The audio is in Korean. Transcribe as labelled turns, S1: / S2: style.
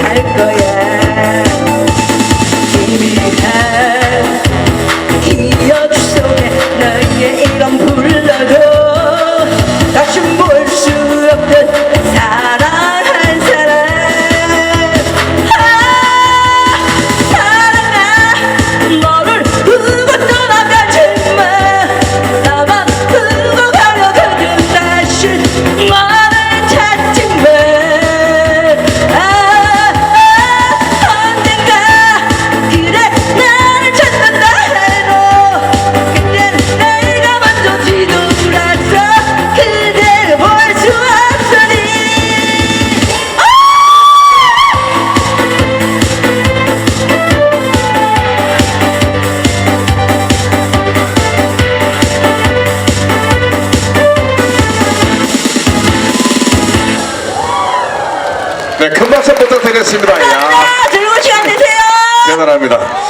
S1: I'll.
S2: 네, 큰 박수 부탁드리겠습니다.
S1: 감사합니다. 즐거운 시간 되세요.
S2: 대단합니다.